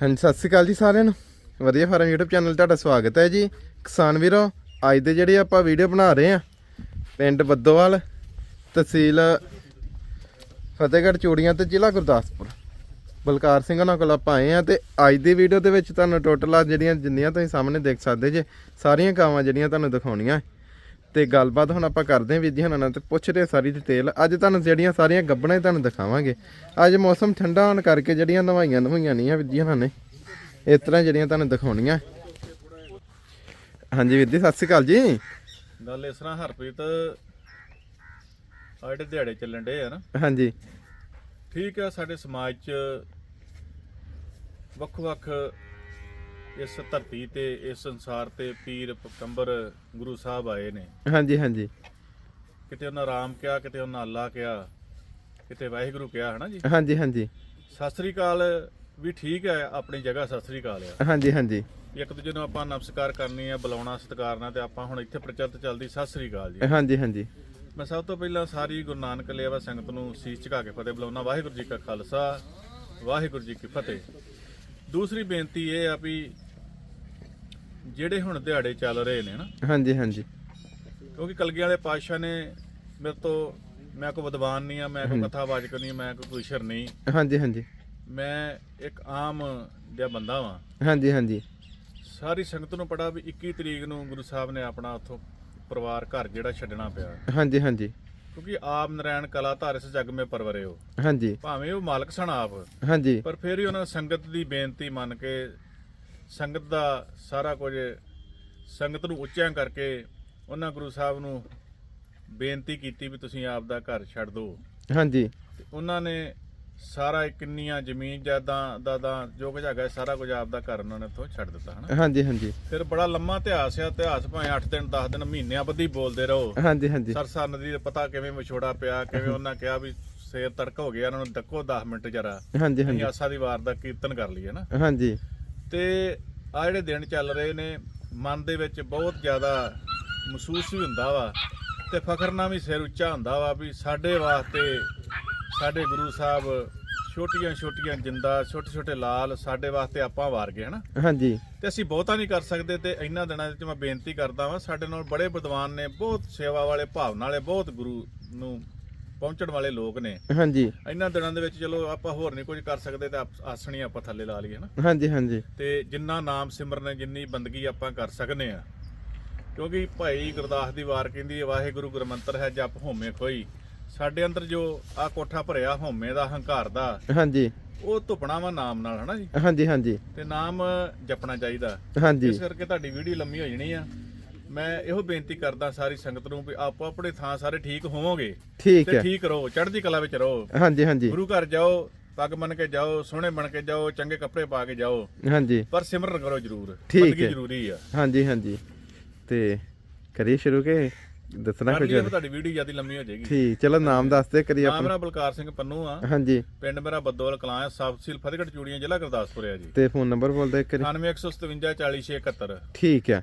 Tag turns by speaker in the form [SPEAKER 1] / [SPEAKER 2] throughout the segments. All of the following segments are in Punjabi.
[SPEAKER 1] ਹਾਂਜੀ, ਸਤਿ ਸ਼੍ਰੀ ਅਕਾਲ ਜੀ ਸਾਰਿਆਂ ਨੂੰ। ਵਧੀਆ ਫਾਰਮ YouTube ਚੈਨਲ ਤੁਹਾਡਾ ਸਵਾਗਤ ਹੈ ਜੀ। ਕਿਸਾਨ ਵੀਰੋ, ਅੱਜ ਦੇ ਜਿਹੜੇ ਆਪਾਂ ਵੀਡੀਓ ਬਣਾ ਰਹੇ ਆ ਪਿੰਡ ਬੱਦੋਵਾਲ, ਤਹਿਸੀਲ ਫਤਿਹਗੜ੍ਹ ਚੂੜੀਆਂ ਤੇ ਜ਼ਿਲ੍ਹਾ ਗੁਰਦਾਸਪੁਰ। ਬਲਕਾਰ ਸਿੰਘ ਉਹਨਾਂ ਕੋਲ ਆਪਾਂ ਆਏ ਆ ਤੇ ਅੱਜ ਦੀ ਵੀਡੀਓ ਦੇ ਵਿੱਚ ਤੁਹਾਨੂੰ ਟੋਟਲ ਆ ਜਿਹੜੀਆਂ ਜਿੰਨੀਆਂ ਤੁਸੀਂ ਸਾਹਮਣੇ ਦੇਖ ਸਕਦੇ ਜੇ, ਸਾਰੀਆਂ ਕਾਵਾਂ ਜਿਹੜੀਆਂ ਤੁਹਾਨੂੰ ਦਿਖਾਉਣੀਆਂ। ਤੇ ਗੱਲਬਾਤ ਹੁਣ ਆਪਾਂ ਕਰਦੇ ਹਾਂ ਵੀਰ ਜੀ ਹੁਣਾਂ ਨਾਲ ਤੇ ਪੁੱਛਦੇ ਹਾਂ ਸਾਰੀ ਡਿਟੇਲ ਅੱਜ ਤੁਹਾਨੂੰ ਜਿਹੜੀਆਂ ਸਾਰੀਆਂ ਗੱਬਣਾ ਤੁਹਾਨੂੰ ਦਿਖਾਵਾਂਗੇ। ਅੱਜ ਮੌਸਮ ਠੰਡਾ ਹੋਣ ਕਰਕੇ ਜਿਹੜੀਆਂ ਨਵਾਈਆਂ ਨਵਾਈਆਂ ਨਹੀਂ ਆ ਵੀਰ ਜੀ ਹੁਣਾਂ ਨੇ। ਇਸ ਤਰ੍ਹਾਂ ਜਿਹੜੀਆਂ ਤੁਹਾਨੂੰ ਦਿਖਾਉਣੀਆਂ। ਹਾਂਜੀ ਵੀਰ ਜੀ ਸਤਿ ਸ਼੍ਰੀ ਅਕਾਲ ਜੀ।
[SPEAKER 2] ਗੱਲ ਇਸ ਤਰ੍ਹਾਂ ਹਰਪ੍ਰੀਤ ਆੜੇ ਦਿਹਾੜੇ ਚੱਲਣ ਡੇ ਆ ਨਾ।
[SPEAKER 1] ਹਾਂਜੀ।
[SPEAKER 2] ਠੀਕ ਆ ਸਾਡੇ ਸਮਾਜ 'ਚ ਵੱਖ-ਵੱਖ ਇਸ ਧਰਤੀ ਤੇ ਇਸ ਸੰਸਾਰ ਤੇ ਪੀਰ ਪਕੰਬਰ ਗੁਰੂ ਸਾਹਿਬ ਆਏ ਨੇ।
[SPEAKER 1] ਹਾਂਜੀ ਹਾਂਜੀ।
[SPEAKER 2] ਕਿਤੇ ਉਹਨਾਂ ਰਾਮ ਕਿਹਾ ਕਿਤੇ ਉਹਨਾਂ ਅੱਲਾ ਕਿਹਾ ਕਿਤੇ ਵਾਹਿਗੁਰੂ ਕਿਹਾ ਹਨਾ ਜੀ?
[SPEAKER 1] ਹਾਂਜੀ ਹਾਂਜੀ।
[SPEAKER 2] ਸਤਿ ਸ੍ਰੀ ਅਕਾਲ ਵੀ ਠੀਕ ਹੈ ਆਪਣੀ ਜਗ੍ਹਾ ਸਤਿ ਸ੍ਰੀ ਅਕਾਲ ਆ।
[SPEAKER 1] ਹਾਂਜੀ ਹਾਂਜੀ।
[SPEAKER 2] ਇੱਕ ਦੂਜੇ ਨੂੰ ਆਪਾਂ ਨਮਸਕਾਰ ਕਰਨੀ ਆ ਬੁਲਾਉਣਾ ਸਤਿਕਾਰਨਾ ਤੇ ਆਪਾਂ ਹੁਣ ਇੱਥੇ ਪ੍ਰਚਲਿਤ ਚੱਲਦੀ ਸਤਿ ਸ੍ਰੀ ਅਕਾਲ ਜੀ।
[SPEAKER 1] ਹਾਂਜੀ ਹਾਂਜੀ।
[SPEAKER 2] ਮੈਂ ਸਭ ਤੋਂ ਪਹਿਲਾਂ ਸਾਰੀ ਗੁਰੂ ਨਾਨਕ ਲੇਵਾ ਸੰਗਤ ਨੂੰ ਸੀਸ ਝੁਕਾ ਕੇ ਫਤਿਹ ਬੁਲਾਉਣਾ ਵਾਹਿਗੁਰੂ ਜੀ ਕਾ ਖਾਲਸਾ ਵਾਹਿਗੁਰੂ ਜੀ ਕੀ ਫਤਿਹ। ਦੂਸਰੀ ਬੇਨਤੀ ਇਹ ਆ ਵੀ ਜਿਹੜੇ ਹੁਣ ਦਿਹਾੜੇ ਚੱਲ ਰਹੇ ਨੇ ਨਾ
[SPEAKER 1] ਹਾਂਜੀ ਹਾਂਜੀ।
[SPEAKER 2] ਕਿਉਂਕਿ ਕਲਗੀਆਂ ਵਾਲੇ ਪਾਤਸ਼ਾਹ ਨੇ ਮੇਰੇ ਤੋਂ ਮੈਂ ਕੋਈ ਵਿਦਵਾਨ ਨਹੀਂ ਆ ਮੈਂ ਕੋਈ ਕਥਾਵਾਚਕ ਨਹੀਂ ਮੈਂ ਕੋਈ ਕੁਸ਼ਰ ਨਹੀਂ।
[SPEAKER 1] ਹਾਂਜੀ ਹਾਂਜੀ।
[SPEAKER 2] ਮੈਂ ਇੱਕ ਆਮ ਜਿਹਾ ਬੰਦਾ ਵਾਂ।
[SPEAKER 1] ਹਾਂਜੀ ਹਾਂਜੀ।
[SPEAKER 2] ਸਾਰੀ ਸੰਗਤ ਨੂੰ ਪੜਾ ਵੀ 21 ਤਰੀਕ ਨੂੰ ਗੁਰੂ ਸਾਹਿਬ ਨੇ ਆਪਣਾ ਉੱਥੋਂ ਪਰਿਵਾਰ ਘਰ ਜਿਹੜਾ ਛੱਡਣਾ ਪਿਆ।
[SPEAKER 1] ਹਾਂਜੀ ਹਾਂਜੀ।
[SPEAKER 2] ਕਿਉਂਕਿ ਆਪ ਨਰਾਇਣ ਕਲਾ ਧਾਰ ਇਸ ਜਗ ਮੇ ਪਰਵਰੇ ਹੋ।
[SPEAKER 1] ਹਾਂਜੀ।
[SPEAKER 2] ਭਾਵੇਂ ਉਹ ਮਾਲਕ ਸਨ ਆਪ
[SPEAKER 1] ਹਾਂਜੀ।
[SPEAKER 2] ਪਰ ਫਿਰ ਹੀ ਉਹਨਾਂ ਸੰਗਤ ਦੀ ਬੇਨਤੀ ਮੰਨ ਕੇ ਸੰਗਤ ਦਾ ਸਾਰਾ ਕੁਝ ਸੰਗਤ ਨੂੰ ਉੱਚਿਆਂ ਕਰਕੇ ਉਹਨਾਂ ਗੁਰੂ ਸਾਹਿਬ ਨੂੰ ਬੇਨਤੀ ਕੀਤੀ ਵੀ ਤੁਸੀਂ ਆਪ ਦਾ ਘਰ ਛੱਡ ਦਿਓ।
[SPEAKER 1] ਹਾਂਜੀ।
[SPEAKER 2] ਤੇ ਉਹਨਾਂ ਨੇ ਸਾਰਾ ਕਿੰਨੀਆਂ ਜ਼ਮੀਨ ਜਾਇਦਾਦਾਂ ਦਾਦਾ ਜੋ ਕੁਝ ਹੈਗਾ ਸਾਰਾ ਕੁਝ ਆਪ ਦਾ ਘਰ ਉਹਨਾਂ ਨੇ ਤੋਂ ਛੱਡ ਦਿੱਤਾ ਹਨਾ?
[SPEAKER 1] ਹਾਂਜੀ ਹਾਂਜੀ।
[SPEAKER 2] ਫਿਰ ਬੜਾ ਲੰਮਾ ਇਤਿਹਾਸ ਆ ਇਤਿਹਾਸ ਭਾਵੇਂ 8 ਦਿਨ 10 ਦਿਨ ਮਹੀਨਿਆਂ ਬੱਧੀ ਬੋਲਦੇ ਰਹੋ।
[SPEAKER 1] ਹਾਂਜੀ ਹਾਂਜੀ।
[SPEAKER 2] ਸਰਸਾ ਨਦੀ ਦਾ ਪਤਾ ਕਿਵੇਂ ਵਿਛੋੜਾ ਪਿਆ ਕਿਵੇਂ ਉਹਨਾਂ ਕਿਹਾ ਵੀ ਸੇਰ ਤੜਕ ਹੋ ਗਿਆ ਉਹਨਾਂ ਨੂੰ ਡੱਕੋ 10 ਮਿੰਟ ਜਰਾ।
[SPEAKER 1] ਹਾਂਜੀ ਹਾਂਜੀ।
[SPEAKER 2] ਆਸਾ ਦੀ ਵਾਰ ਦਾ ਕੀਰਤਨ ਕਰ ਲਈਏ ਨਾ
[SPEAKER 1] ਹਾਂਜੀ।
[SPEAKER 2] ਤੇ ਆ ਜਿਹੜੇ ਦਿਨ ਚੱਲ ਰਹੇ ਨੇ ਮਨ ਦੇ ਵਿੱਚ ਬਹੁਤ ਜ਼ਿਆਦਾ ਮਹਿਸੂਸ ਵੀ ਹੁੰਦਾ ਵਾ ਤੇ ਫਖਰ ਨਾਲ ਵੀ ਸਿਰ ਉੱਚਾ ਹੁੰਦਾ ਵਾ ਵੀ ਸਾਡੇ ਵਾਸਤੇ ਸਾਡੇ ਗੁਰੂ ਸਾਹਿਬ ਛੋਟੀਆਂ ਛੋਟੀਆਂ ਜਿੰਦਾ ਛੋਟੇ ਛੋਟੇ ਲਾਲ ਸਾਡੇ ਵਾਸਤੇ ਆਪਾਂ ਵਾਰ ਗਏ ਹਨਾ?
[SPEAKER 1] ਹਾਂਜੀ।
[SPEAKER 2] ਤੇ ਅਸੀਂ ਬਹੁਤਾ ਨਹੀਂ ਕਰ ਸਕਦੇ ਤੇ ਇਹਨਾਂ ਦਿਨਾਂ ਵਿੱਚ ਮੈਂ ਬੇਨਤੀ ਕਰਦਾ ਵਾਂ ਸਾਡੇ ਨਾਲ ਬੜੇ ਵਿਦਵਾਨ ਨੇ ਬਹੁਤ ਸੇਵਾ ਵਾਲੇ ਭਾਵਨਾ ਵਾਲੇ ਬਹੁਤ ਗੁਰੂ ਨੂੰ ਪਹੁੰਚਣ ਵਾਲੇ ਲੋਕ ਨੇ।
[SPEAKER 1] ਹਾਂਜੀ।
[SPEAKER 2] ਇਹਨਾਂ ਦਿਨਾਂ ਦੇ ਵਿੱਚ ਚਲੋ ਆਪਾਂ ਹੋਰ ਨਹੀਂ ਕੁਝ ਕਰ ਸਕਦੇ ਤੇ ਆਸਣੀ ਆਪਾਂ ਥੱਲੇ ਲਾ ਲਈਏ ਨਾ।
[SPEAKER 1] ਹਾਂਜੀ ਹਾਂਜੀ।
[SPEAKER 2] ਤੇ ਜਿੰਨਾ ਨਾਮ ਸਿਮਰਨ ਜਿੰਨੀ ਬੰਦਗੀ ਆਪਾਂ ਕਰ ਸਕਨੇ ਆ। ਕਿਉਂਕਿ ਭਾਈ ਗੁਰਦਾਸ ਦੀ ਵਾਰ ਕਹਿੰਦੀ ਹੈ ਵਾਹਿਗੁਰੂ ਗੁਰਮੰਤਰ ਹੈ ਜਪ ਹੋਮੇ ਕੋਈ ਸਾਡੇ ਅੰਦਰ ਜੋ ਆ ਕੋਠਾ ਭਰਿਆ ਹੋਮੇ ਦਾ ਹੰਕਾਰ ਦਾ
[SPEAKER 1] ਹਾਂਜੀ।
[SPEAKER 2] ਉਹ ਧੁਪਣਾ ਵਾ ਨਾਮ ਨਾਲ ਹਨਾ ਜੀ?
[SPEAKER 1] ਹਾਂਜੀ ਹਾਂਜੀ। ਤੇ
[SPEAKER 2] ਨਾਮ ਜਪਣਾ ਚਾਹੀਦਾ।
[SPEAKER 1] ਹਾਂਜੀ।
[SPEAKER 2] ਇਸ ਕਰਕੇ ਤੁਹਾਡੀ ਵੀਡੀਓ ਲੰਮੀ ਹੋ ਜਾਣੀ ਆ। ਮੈਂ ਇਹੋ ਬੇਨਤੀ ਕਰਦਾ ਸਾਰੀ ਸੰਗਤ ਨੂੰ ਵੀ ਆਪੋ ਆਪਣੇ ਥਾਂ ਸਾਰੇ ਠੀਕ ਹੋਵੋਗੇ
[SPEAKER 1] ਠੀਕ
[SPEAKER 2] ਤੇ
[SPEAKER 1] ਹੈ।
[SPEAKER 2] ਠੀਕ ਰਹੋ ਚੜ੍ਹਦੀ ਕਲਾ ਵਿੱਚ ਰਹੋ।
[SPEAKER 1] ਹਾਂਜੀ ਹਾਂਜੀ।
[SPEAKER 2] ਗੁਰੂ ਘਰ ਜਾਓ ਪੱਗ ਮੰਨ ਕੇ ਜਾਓ ਸੋਹਣੇ ਬਣ ਕੇ ਜਾਓ ਚੰਗੇ ਕੱਪੜੇ ਪਾ ਕੇ ਜਾਓ।
[SPEAKER 1] ਹਾਂਜੀ।
[SPEAKER 2] ਪਰ ਸਿਮਰਨ ਕਰੋ ਜਰੂਰ
[SPEAKER 1] ਠੀਕ
[SPEAKER 2] ਬੰਦਗੀ
[SPEAKER 1] ਹੈ।
[SPEAKER 2] ਜ਼ਰੂਰੀ ਆ।
[SPEAKER 1] ਹਾਂਜੀ ਹਾਂਜੀ। ਤੇ ਕਰੀਏ ਸ਼ੁਰੂ ਕੇ ਦੱਸਣਾ
[SPEAKER 2] ਕਰ
[SPEAKER 1] ਕੁਝ
[SPEAKER 2] ਫਿਰ ਤੁਹਾਡੀ ਵੀਡੀਓ ਜ਼ਿਆਦਾ ਲੰਮੀ ਹੋ ਜਾਏਗੀ।
[SPEAKER 1] ਠੀਕ ਚਲੋ ਨਾਮ ਦੱਸ ਦੇ ਕਰੀਏ
[SPEAKER 2] ਨਾਮ
[SPEAKER 1] ਆਪਣਾ।
[SPEAKER 2] ਮੇਰਾ ਬਲਕਾਰ ਸਿੰਘ ਪੰਨੂ ਆ।
[SPEAKER 1] ਹਾਂਜੀ।
[SPEAKER 2] ਪਿੰਡ ਮੇਰਾ ਬੱਦੋਲ ਕਲਾਂ ਹੈ ਸਬ ਤਹਿਸੀਲ ਫਤਿਹਗੜ੍ਹ ਚੂੜੀਆਂ ਜ਼ਿਲ੍ਹਾ ਗੁਰਦਾਸਪੁਰ ਆ ਜੀ।
[SPEAKER 1] ਤੇ ਫੋਨ ਨੰਬਰ ਬੋਲ ਦੇ ਕਰੀ
[SPEAKER 2] 9157
[SPEAKER 1] ਠੀਕ ਹੈ।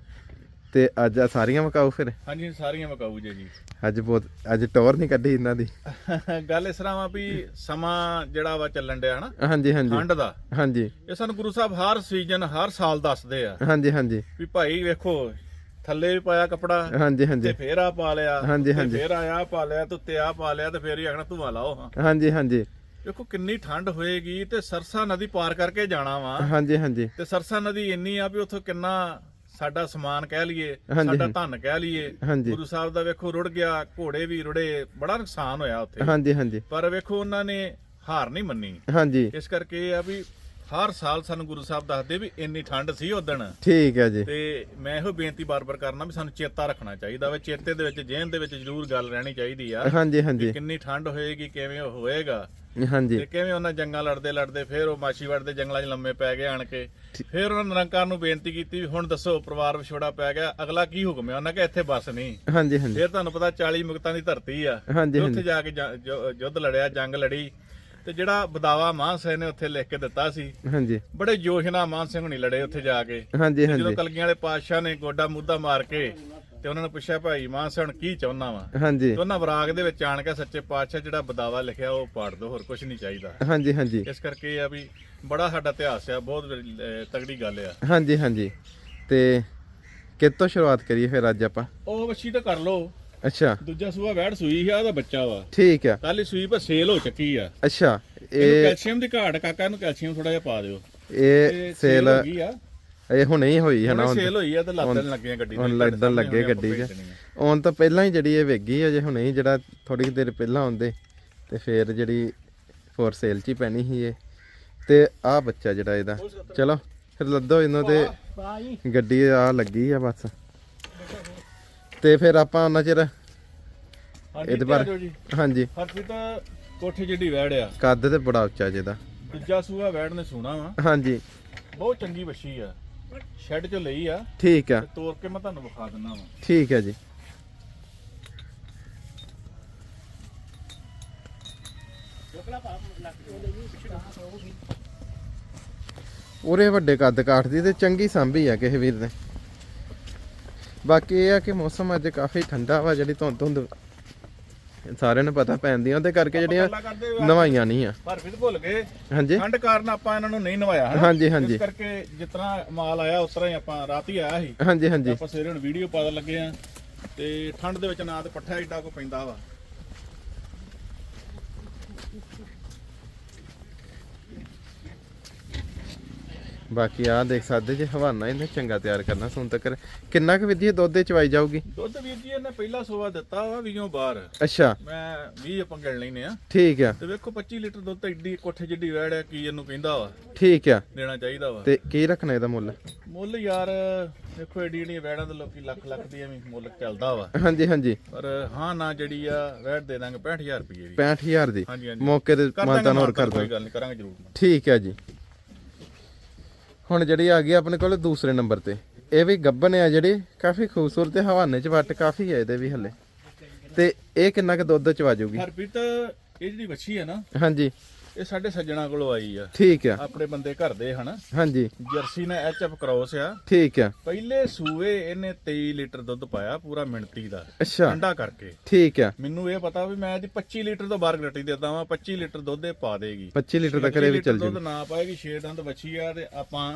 [SPEAKER 1] ਤੇ ਅੱਜ ਆ ਸਾਰੀਆਂ ਮਕਾਓ ਫਿਰ?
[SPEAKER 2] ਹਾਂਜੀ ਸਾਰੀਆਂ ਮਕਾਊ ਜੇ ਜੀ।
[SPEAKER 1] ਅੱਜ ਬਹੁਤ ਅੱਜ ਟੌਰ ਨਹੀਂ ਕੱਢੀ ਇਹਨਾਂ ਦੀ।
[SPEAKER 2] ਗੱਲ ਇਸ ਤਰ੍ਹਾਂ ਵਾ ਵੀ ਸਮਾਂ ਜਿਹੜਾ ਵਾ ਚੱਲਣ ਡਿਆ ਹਨਾ
[SPEAKER 1] ਹਾਂਜੀ ਹਾਂਜੀ।
[SPEAKER 2] ਠੰਡ ਦਾ।
[SPEAKER 1] ਹਾਂਜੀ।
[SPEAKER 2] ਇਹ ਸਾਨੂੰ ਗੁਰੂ ਸਾਹਿਬ ਹਰ ਸੀਜ਼ਨ ਹਰ ਸਾਲ ਦੱਸਦੇ ਆ।
[SPEAKER 1] ਹਾਂਜੀ ਹਾਂਜੀ।
[SPEAKER 2] ਵੀ ਭਾਈ ਵੇਖੋ ਥੱਲੇ ਵੀ ਪਾਇਆ ਕਪੜਾ
[SPEAKER 1] ਹਾਂਜੀ
[SPEAKER 2] ਤੇ
[SPEAKER 1] ਹਾਂਜੀ
[SPEAKER 2] ਫੇਰ ਆ ਪਾ ਲਿਆ
[SPEAKER 1] ਹਾਂਜੀ,
[SPEAKER 2] ਤੇ
[SPEAKER 1] ਹਾਂਜੀ।
[SPEAKER 2] ਫੇਰ ਆਇਆ ਪਾ ਲਿਆ ਤੇ ਉੱਤੇ ਆ ਪਾ ਲਿਆ ਤੇ ਫੇਰ ਹੀ ਆਖਣਾ ਧੂਆ ਲਾਓ ਹਾਂ।
[SPEAKER 1] ਹਾਂਜੀ ਹਾਂਜੀ।
[SPEAKER 2] ਵੇਖੋ ਕਿੰਨੀ ਠੰਡ ਹੋਏਗੀ ਤੇ ਸਰਸਾ ਨਦੀ ਪਾਰ ਕਰਕੇ ਜਾਣਾ ਵਾ।
[SPEAKER 1] ਹਾਂਜੀ ਹਾਂਜੀ।
[SPEAKER 2] ਤੇ ਸਰਸਾ ਨਦੀ ਇੰਨੀ ਆ ਵੀ ਉੱਥੋਂ ਕਿੰਨਾ ਸਾਡਾ ਸਮਾਨ ਕਹਿ ਲਈਏ ਸਾਡਾ। ਧਨ ਕਹਿ ਲਈਏ। ਗੁਰੂ ਸਾਹਿਬ ਦਾ ਵੇਖੋ ਰੁੜ ਗਿਆ ਘੋੜੇ ਵੀ ਰੁੜੇ ਬੜਾ ਨੁਕਸਾਨ ਹੋਇਆ ਉੱਥੇ।
[SPEAKER 1] ਹਾਂਜੀ ਹਾਂਜੀ।
[SPEAKER 2] ਪਰ ਵੇਖੋ ਉਹਨਾਂ ਨੇ ਹਾਰ ਨਹੀਂ ਮੰਨੀ।
[SPEAKER 1] ਹਾਂਜੀ।
[SPEAKER 2] ਇਸ ਕਰਕੇ ਇਹ ਆ ਵੀ ਹਰ ਸਾਲ ਸਾਨੂੰ ਗੁਰੂ ਸਾਹਿਬ ਦੱਸਦੇ ਵੀ ਇੰਨੀ ਠੰਡ ਸੀ ਉਦਣ
[SPEAKER 1] ਠੀਕ ਹੈ ਜੀ।
[SPEAKER 2] ਤੇ ਮੈਂ ਇਹੋ ਬੇਨਤੀ ਬਾਰ-ਬਾਰ ਕਰਨਾ ਵੀ ਸਾਨੂੰ ਚੇਤਾ ਰੱਖਣਾ ਚਾਹੀਦਾ ਵੇ ਚੇਤੇ ਦੇ ਵਿੱਚ ਜਿਹਨ ਦੇ ਵਿੱਚ ਜ਼ਰੂਰ ਗੱਲ ਰਹਿਣੀ ਚਾਹੀਦੀ ਆ
[SPEAKER 1] ਹਾਂਜੀ ਹਾਂਜੀ।
[SPEAKER 2] ਕਿੰਨੀ ਠੰਡ ਹੋਏਗੀ ਕਿਵੇਂ ਹੋਏਗਾ।
[SPEAKER 1] ਹਾਂਜੀ।
[SPEAKER 2] ਤੇ ਕਿਵੇਂ ਉਹਨਾਂ ਜੰਗਾਂ ਲੜਦੇ ਲੜਦੇ ਫਿਰ ਉਹ ਮਾਛੀਵਾੜ ਦੇ ਜੰਗਲਾਂ 'ਚ ਲੰਮੇ ਪੈ ਗਏ ਆਣ ਕੇ। ਫਿਰ ਉਹਨਾਂ ਨਿਰੰਕਾਰ ਨੂੰ ਬੇਨਤੀ ਕੀਤੀ ਵੀ ਹੁਣ ਦੱਸੋ ਪਰਿਵਾਰ ਵਿਛੋੜਾ ਪੈ ਗਿਆ ਅਗਲਾ ਕੀ ਹੁਕਮ ਹੈ? ਉਹਨਾਂ ਕਿ ਇੱਥੇ ਬਸ ਨਹੀਂ।
[SPEAKER 1] ਹਾਂਜੀ ਹਾਂਜੀ।
[SPEAKER 2] ਫਿਰ ਤੁਹਾਨੂੰ ਪਤਾ 40 ਮੁਕਤਾਂ ਦੀ ਧਰਤੀ ਆ।
[SPEAKER 1] ਹਾਂਜੀ
[SPEAKER 2] ਤੇ
[SPEAKER 1] ਹਾਂਜੀ
[SPEAKER 2] ਉੱਥੇ ਜਾ ਕੇ ਯੁੱਧ ਲੜਿਆ ਜੰਗ ਲੜੀ। ਤੇ ਜਿਹੜਾ ਬਦਾਵਾ ਮਾਨ ਸਿੰਘ ਨੇ ਉੱਥੇ ਲਿਖ ਕੇ ਦਿੱਤਾ ਸੀ
[SPEAKER 1] ਹਾਂਜੀ।
[SPEAKER 2] ਬੜੇ ਜੋਸ਼ ਨਾਲ ਮਾਨ ਸਿੰਘ ਹੁਣੀ ਲੜੇ ਉੱਥੇ ਜਾ ਕੇ।
[SPEAKER 1] ਹਾਂਜੀ
[SPEAKER 2] ਤੇ ਜਦੋਂ
[SPEAKER 1] ਹਾਂਜੀ।
[SPEAKER 2] ਕਲਗੀਆਂ ਵਾਲੇ ਪਾਤਸ਼ਾਹ ਨੇ ਗੋਡਾ ਮੁੱਦਾ ਮਾਰ ਕੇ ਤੇ ਉਹਨਾਂ ਨੇ ਪੁੱਛਿਆ ਭਾਈ ਮਾਨ ਹੁਣ ਕੀ ਚਾਹੁੰਦਾ ਵਾ?
[SPEAKER 1] ਹਾਂਜੀ।
[SPEAKER 2] ਤੇ ਉਹਨਾਂ ਵਰਾਗ ਦੇ ਵਿੱਚ ਆਣ ਕੇ ਸੱਚੇ ਪਾਤਸ਼ਾਹ ਜਿਹੜਾ ਬਦਾਵਾ ਲਿਖਿਆ ਉਹ ਪਾੜ ਦੋ ਹੋਰ ਕੁਝ ਨਹੀਂ ਚਾਹੀਦਾ।
[SPEAKER 1] ਹਾਂਜੀ ਹਾਂਜੀ।
[SPEAKER 2] ਇਸ ਕਰਕੇ ਇਹ ਆ ਵੀ ਬੜਾ ਸਾਡਾ ਇਤਿਹਾਸ ਆ ਬਹੁਤ ਅਹ, ਤਗੜੀ ਗੱਲ ਆ।
[SPEAKER 1] ਹਾਂਜੀ ਹਾਂਜੀ। ਤੇ ਕਿੱਥੋਂ ਸ਼ੁਰੂਆਤ ਕਰੀਏ ਫਿਰ ਅੱਜ ਆਪਾਂ?
[SPEAKER 2] ਉਹ ਵੱਛੀ ਤਾਂ ਕਰ ਲੋ
[SPEAKER 1] ਅੱਛਾ।
[SPEAKER 2] ਦੂਜਾ ਸੂਆ ਵੈੜ ਸੂਈ ਆ ਉਹਦਾ ਬੱਚਾ ਵਾ।
[SPEAKER 1] ਠੀਕ ਆ।
[SPEAKER 2] ਕੱਲ ਹੀ ਸੂਈ ਪਰ ਸੇਲ ਹੋ ਚੁੱਕੀ ਆ।
[SPEAKER 1] ਅੱਛਾ
[SPEAKER 2] ਇਹਨੂੰ
[SPEAKER 1] ਇਹ
[SPEAKER 2] ਕੈਲਸ਼ੀਅਮ ਦੀ ਘਾਟ ਕਾਕਾ ਨੂੰ ਕੈਲਸ਼ੀਅਮ ਥੋੜਾ ਜਿਹਾ ਪਾ ਦਿਓ।
[SPEAKER 1] ਇਹ ਸੇਲ
[SPEAKER 2] ਹੋ ਗਈ ਆ।
[SPEAKER 1] ਇਹ ਹੁਣੇ ਹੀ ਹੋਈ ਹੈ ਨਾ
[SPEAKER 2] ਹੁਣ। ਸੇਲ ਹੋਈ ਆ ਤੇ ਲੱਦਣ ਲੱਗੀਆਂ ਗੱਡੀ
[SPEAKER 1] ਹੁਣ
[SPEAKER 2] ਦੇ
[SPEAKER 1] ਲੱਗਣ ਲੱਗੇ ਗੱਡੀ 'ਚ। ਆਉਣ ਤੋਂ ਪਹਿਲਾਂ ਹੀ ਜਿਹੜੀ ਇਹ ਵੇਗੀ ਆ ਜੇ ਹੁਣੇ ਹੀ ਜਿਹੜਾ ਥੋੜੀ ਦੇਰ ਪਹਿਲਾਂ ਆਉਂਦੇ ਤੇ ਫਿਰ ਜਿਹੜੀ ਫੋਰ ਸੇਲ 'ਚ ਹੀ ਪੈਣੀ ਸੀ ਇਹ। ਤੇ ਆਹ ਬੱਚਾ ਜਿਹੜਾ ਇਹਦਾ। ਚਲੋ ਫਿਰ ਲੱਦੋ ਇਹਨੂੰ ਤੇ ਗੱਡੀ ਆ ਲੱਗੀ ਆ ਬਸ। ਤੇ ਫਿਰ ਆਪਾਂ ਉਹਨਾਂ ਚਿਰ
[SPEAKER 2] ਇਹਦੇ ਬਾਰੇ
[SPEAKER 1] ਹਾਂਜੀ।
[SPEAKER 2] ਹਰਪ੍ਰੀਤ ਕੋਠੇ ਜਿੱਡੀ ਵੈੜ ਆ।
[SPEAKER 1] ਕੱਦ ਤੇ ਬੜਾ ਉੱਚਾ ਜਿਹਦਾ।
[SPEAKER 2] ਦੂਜਾ ਸੂਆ ਵੈੜ ਨੇ ਸੋਣਾ ਵਾ।
[SPEAKER 1] ਹਾਂਜੀ।
[SPEAKER 2] ਬਹੁਤ ਚੰਗੀ ਵੱਛੀ ਆ। ਸ਼ੈੱਡ ਚੋਂ ਲਈ ਆ।
[SPEAKER 1] ਠੀਕ ਆ।
[SPEAKER 2] ਤੇ ਤੋੜ ਕੇ ਮੈਂ ਤੁਹਾਨੂੰ ਵਿਖਾ ਦਿੰਦਾ ਵਾ।
[SPEAKER 1] ਠੀਕ ਹੈ ਜੀ। ਉਰੇ ਵੱਡੇ ਕੱਦ ਕਾਠਦੀ ਤੇ ਚੰਗੀ ਸਾਂਭੀ ਆ ਕਿਸੇ ਵੀਰ ਨੇ। ਬਾਕੀ ਇਹ ਆ ਕਿ ਮੌਸਮ ਅੱਜ ਕਾਫੀ ਠੰਡਾ ਵਾ ਜਿਹੜੀ ਧੁੰਦ ਧੁੰਦ ਸਾਰਿਆਂ ਨੂੰ ਪਤਾ ਪੈਂਦੀਆਂ ਉਹਦੇ ਕਰਕੇ ਜਿਹੜੀਆਂ ਨਵਾਈਆਂ ਨਹੀਂ ਆ।
[SPEAKER 2] ਹਰਪ੍ਰੀਤ ਭੁੱਲ ਗਏ।
[SPEAKER 1] ਹਾਂਜੀ।
[SPEAKER 2] ਠੰਡ ਕਾਰਨ ਆਪਾਂ ਇਹਨਾਂ ਨੂੰ ਨਹੀਂ ਨਵਾਇਆ?
[SPEAKER 1] ਹਾਂਜੀ, ਹਾਂਜੀ।
[SPEAKER 2] ਇਸ ਕਰਕੇ ਜਿਤਨਾ ਮਾਲ ਆਇਆ ਉਤਰਾ ਹੀ ਆਪਾਂ ਰਾਤ ਹੀ ਆਇਆ ਸੀ।
[SPEAKER 1] ਹਾਂਜੀ ਹਾਂਜੀ।
[SPEAKER 2] ਆਪਾਂ ਸਵੇਰੇ ਹੁਣ ਵੀਡੀਓ ਪਾਉਣ ਲੱਗੇ ਆ। ਤੇ ਠੰਡ ਦੇ ਵਿੱਚ ਨਾ ਤੇ ਪੱਠਾ ਏਡਾ ਕੋ ਪੈਂਦਾ ਵਾ।
[SPEAKER 1] ਬਾਕੀ ਆ ਦੇਖ ਸਕਦੇ ਜੇ ਹਵਾਨਾ ਇਹਨੇ ਚੰਗਾ ਤਿਆਰ ਕਰਨਾ ਸੁਣ ਤੱਕ ਕਿੰਨਾ ਕੁ ਵਿਧੀ ਦੁੱਧ ਦੇ ਚਵਾਈ ਜਾਊਗੀ?
[SPEAKER 2] ਦੁੱਧ ਵੀਰ ਜੀ ਇਹਨੇ ਪਹਿਲਾ ਸੋਵਾ ਦਿੱਤਾ ਵਾ 20 ਬਾਰ
[SPEAKER 1] ਅੱਛਾ।
[SPEAKER 2] ਮੈਂ 20 ਆਪਾਂ ਗਿਣ ਲੈਨੇ ਆ।
[SPEAKER 1] ਠੀਕ ਆ।
[SPEAKER 2] ਤੇ ਵੇਖੋ 25 ਲੀਟਰ ਦੁੱਧ ਤਾਂ ਏਡੀ ਕੋਠੇ ਜਿੱਡੀ ਵੈੜ ਆ ਕੀ ਇਹਨੂੰ ਕਹਿੰਦਾ ਵਾ।
[SPEAKER 1] ਠੀਕ ਆ।
[SPEAKER 2] ਦੇਣਾ ਚਾਹੀਦਾ ਵਾ।
[SPEAKER 1] ਤੇ ਕੀ ਰੱਖਣਾ ਇਹਦਾ ਮੁੱਲ?
[SPEAKER 2] ਮੁੱਲ ਯਾਰ ਦੇਖੋ ਏਡੀ ਏਡੀਆਂ ਵੈੜਾਂ ਦੇ ਲੋਕੀ ਲੱਖ ਲੱਖ ਦੀ ਐਵੇਂ ਮੁੱਲ ਚੱਲਦਾ ਵਾ।
[SPEAKER 1] ਹਾਂਜੀ ਹਾਂਜੀ।
[SPEAKER 2] ਪਰ ਹਾਂ ਨਾ ਜਿਹੜੀ ਆ ਵੈੜ ਦੇ ਦਾਂਗੇ 65000 ਰੁਪਏ ਦੀ?
[SPEAKER 1] 65000 ਦੀ ਮੌਕੇ ਤੇ
[SPEAKER 2] ਦਾਂਗੇ
[SPEAKER 1] ਹੋਰ ਕਰ
[SPEAKER 2] ਕੋਈ
[SPEAKER 1] ਦੋ
[SPEAKER 2] ਗੱਲ ਨਹੀਂ ਕਰਾਂਗੇ ਜ਼ਰੂਰ
[SPEAKER 1] ਠੀਕ ਹੈ ਜੀ। ਹੁਣ ਜਿਹੜੀ ਆ ਗਈ ਆਪਣੇ ਕੋਲ ਦੂਸਰੇ ਨੰਬਰ ਤੇ। ਇਹ ਵੀ ਗੱਬਨ ਆ ਜਿਹੜੀ ਕਾਫੀ ਖੂਬਸੂਰਤ ਹੈ ਹਵਾਨੇ ਚ ਵੱਟ ਕਾਫੀ ਹੈ ਇਹਦੇ ਵੀ ਹੱਲੇ। ਤੇ ਇਹ ਕਿੰਨਾ ਕੁ ਦੁੱਧ ਚਵਾ ਜਾਊਗੀ
[SPEAKER 2] ਹਰਪ੍ਰੀਤ ਇਹ ਜਿਹੜੀ ਵੱਛੀ ਹੈ ਨਾ
[SPEAKER 1] ਹਾਂਜੀ।
[SPEAKER 2] ਇਹ ਸਾਡੇ ਸੱਜਣਾ ਕੋਲੋਂ ਆਈ ਆ।
[SPEAKER 1] ਠੀਕ ਆ।
[SPEAKER 2] ਆਪਣੇ ਬੰਦੇ ਘਰ ਦੇ ਹਨਾ।
[SPEAKER 1] ਹਾਂਜੀ।
[SPEAKER 2] ਜਰਸੀ ਨੇ ਐਚਐਫ ਕ੍ਰੋਸ ਆ।
[SPEAKER 1] ਠੀਕ ਆ।
[SPEAKER 2] ਪਹਿਲੇ ਸੂਏ ਇਹਨੇ 23 ਲੀਟਰ ਦੁੱਧ ਪਾਇਆ ਪੂਰਾ ਮਿੰਟੀ ਦਾ।
[SPEAKER 1] ਅੱਛਾ।
[SPEAKER 2] ਠੰਡਾ ਕਰਕੇ।
[SPEAKER 1] ਠੀਕ ਆ।
[SPEAKER 2] ਮੈਨੂੰ ਇਹ ਪਤਾ ਵੀ ਮੈਂ ਇਹਦੀ 25 ਲੀਟਰ ਤੋਂ ਬਾਹਰ ਗਰੰਟੀ ਦਿੰਦਾ ਵਾਂ 25 ਲੀਟਰ ਦੁੱਧ ਇਹ ਪਾ ਦੇਗੀ।
[SPEAKER 1] 25 ਲੀਟਰ ਤੱਕ
[SPEAKER 2] 25
[SPEAKER 1] ਇਹ ਵੀ ਚੱਲ
[SPEAKER 2] ਲੀਟਰ ਦੁੱਧ ਨਾ ਪਾਏਗੀ 6 ਦੰਦ ਵੱਛੀ ਆ ਤੇ ਆਪਾਂ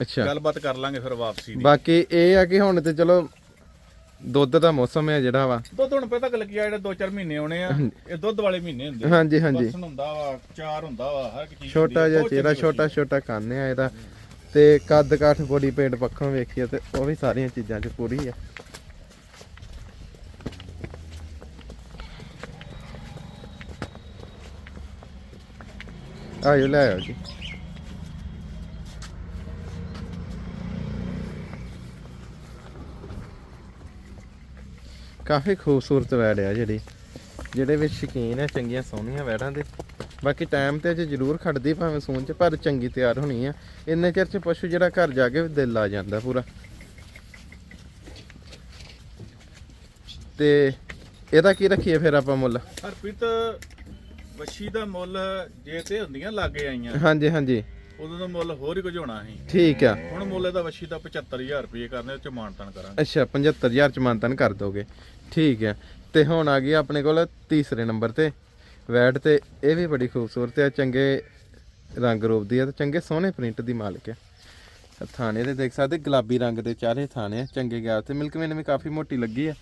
[SPEAKER 1] ਅੱਛਾ।
[SPEAKER 2] ਗੱਲਬਾਤ ਕਰ ਲਾਂਗੇ ਫਿਰ ਵਾਪਸੀ ਦੀ।
[SPEAKER 1] ਬਾਕੀ ਇਹ ਆ ਕਿ ਹੁਣ ਤੇ ਚਲੋ ਦੁੱਧ ਦਾ ਮੌਸਮ ਹੈ ਜਿਹੜਾ ਵਾ।
[SPEAKER 2] ਦੁੱਧ ਹੁਣ ਪਤਾ ਕਿ ਲੱਗਿਆ ਜਿਹੜੇ 2-4 ਮਹੀਨੇ ਆਉਣੇ ਆ ਇਹ ਦੁੱਧ ਵਾਲੇ ਮਹੀਨੇ ਹੁੰਦੇ।
[SPEAKER 1] ਹਾਂਜੀ ਹਾਂਜੀ।
[SPEAKER 2] ਬਰਸਨ ਹੁੰਦਾ ਵਾ ਚਾਰ ਹੁੰਦਾ ਵਾ ਹਰ ਇੱਕ ਚੀਜ਼
[SPEAKER 1] ਛੋਟਾ ਜਿਹਾ ਚਿਹਰਾ ਛੋਟਾ ਛੋਟਾ ਕੰਨ ਆ ਇਹਦਾ। ਤੇ ਕੱਦ ਕਾਠ ਬੋਡੀ ਪੇਟ ਪੱਖੋਂ ਵੇਖੀਏ ਤੇ ਉਹ ਵੀ ਸਾਰੀਆਂ ਚੀਜ਼ਾਂ 'ਚ ਪੂਰੀ ਆ। ਆਇਓ ਲੈ ਆਓ ਜੀ। ਕਾਫੀ ਖੂਬਸੂਰਤ ਵੈੜ ਆ ਜਿਹੜੀ ਜਿਹੜੇ ਵਿੱਚ ਸ਼ਕੀਨ ਆ ਚੰਗੀਆਂ ਸੋਹਣੀਆਂ ਵੈੜਾਂ ਦੇ। ਬਾਕੀ ਟਾਈਮ ਤੇ ਅਜੇ ਜ਼ਰੂਰ ਖੜਦੀ ਭਾਵੇਂ ਸੂਨ ਚ ਪਰ ਚੰਗੀ ਤਿਆਰ ਹੋਣੀ ਆ। ਇੰਨੇ ਚਿਰ ਚ ਪਸ਼ੂ ਜਿਹੜਾ ਘਰ ਜਾ ਕੇ ਦਿਲ ਆ ਜਾਂਦਾ ਪੂਰਾ। ਤੇ ਇਹਦਾ ਕੀ ਰੱਖੀਏ ਫਿਰ ਆਪਾਂ ਮੁੱਲ?
[SPEAKER 2] ਹਰਪ੍ਰੀਤ ਵੱਛੀ ਦਾ ਮੁੱਲ ਜੇ ਤੇ ਹੁੰਦੀਆਂ ਲਾਗੇ ਆਈਆਂ
[SPEAKER 1] ਹਾਂਜੀ ਹਾਂਜੀ।
[SPEAKER 2] ਉਦੋਂ ਦਾ ਮੁੱਲ ਹੋਰ ਹੀ ਕੁਝ ਹੋਣਾ ਸੀ।
[SPEAKER 1] ਠੀਕ ਆ।
[SPEAKER 2] ਹੁਣ ਮੁੱਲ ਇਹਦਾ ਵੱਛੀ ਦਾ 75000 ਰੁਪਏ ਕਰਨੇ ਉਹ ਚ ਮਾਨਤਨ ਕਰਾਂਗੇ।
[SPEAKER 1] ਅੱਛਾ 75000 ਚ ਮਾਨਤਨ ਕਰ ਦੋਗੇ। ਠੀਕ ਹੈ। ਤੇ ਹੁਣ ਆ ਗਈ ਆਪਣੇ ਕੋਲ ਤੀਸਰੇ ਨੰਬਰ ਤੇ। ਵੈਟ ਤੇ ਇਹ ਵੀ ਬੜੀ ਖੂਬਸੂਰਤ ਆ ਚੰਗੇ ਰੰਗ ਰੂਪ ਦੀ ਆ ਤੇ ਚੰਗੇ ਸੋਹਣੇ ਪ੍ਰਿੰਟ ਦੀ ਮਾਲਕ ਹੈ। ਥਾਣੇ ਦੇ ਦੇਖ ਸਕਦੇ, ਗੁਲਾਬੀ ਰੰਗ ਦੇ ਚਾਰੇ ਥਾਣੇ ਆ ਚੰਗੇ ਗਿਆ ਤੇ ਮਿਲਕਵੇਨ ਵੀ ਕਾਫੀ ਮੋਟੀ ਲੱਗੀ ਹੈ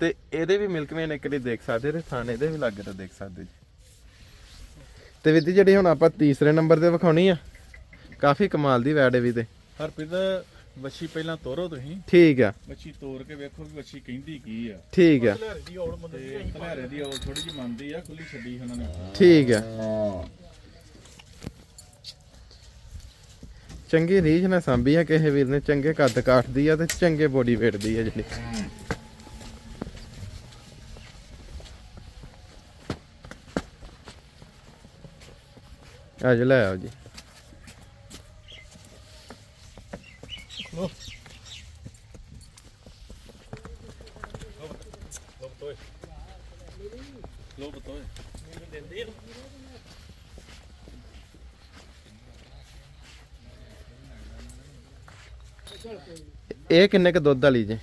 [SPEAKER 1] ਤੇ ਇਹਦੇ ਵੀ ਮਿਲਕਵੇਨ ਇੱਕ ਵਾਰੀ ਦੇਖ ਸਕਦੇ ਤੇ ਥਾਣੇ ਦੇ ਵੀ ਲੱਗੇ ਤਾਂ ਦੇਖ ਸਕਦੇ ਜੀ। ਤੇ ਵਿਧੀ ਜਿਹੜੀ ਹੁਣ ਆਪਾਂ ਤੀਸਰੇ ਨੰਬਰ ਤੇ ਵਿਖਾਉਣੀ ਆ, ਕਾਫੀ ਕਮਾਲ ਦੀ ਵੈਡ ਹੈ ਵੀ ਤੇ।
[SPEAKER 2] ਹਰਪ੍ਰੀਤ ਵੱਛੀ ਪਹਿਲਾਂ ਤੋਰੋ ਤੁਸੀਂ।
[SPEAKER 1] ਠੀਕ ਆ।
[SPEAKER 2] ਵੱਛੀ ਤੋਰ ਕੇ ਵੇਖੋ ਵੀ ਵੱਛੀ ਕਹਿੰਦੀ ਕੀ ਆ।
[SPEAKER 1] ਠੀਕ ਆ।
[SPEAKER 2] ਧਲਿਆਰੇ ਦੀ ਔਲ ਥੋੜੀ ਜਿਹੀ ਮੰਨਦੀ ਆ ਖੁੱਲੀ ਛੱਡੀ ਉਹਨਾਂ ਨੇ।
[SPEAKER 1] ਠੀਕ ਆ। ਚੰਗੀ ਰੀਝ ਨਾਲ ਸਾਂਭੀ ਆ ਕਿਸੇ ਵੀਰ ਨੇ ਚੰਗੇ ਕੱਦ ਕਾਠਦੀ ਆ ਤੇ ਚੰਗੇ ਬੋਡੀ weight ਦੀ ਆ ਜਿਹੜੀ। ਅੱਜ ਲੈ ਆਓ ਜੀ। ਇਹ ਕਿੰਨੇ ਕ ਦੁੱਧ ਵਾਲੀ ਜੀ?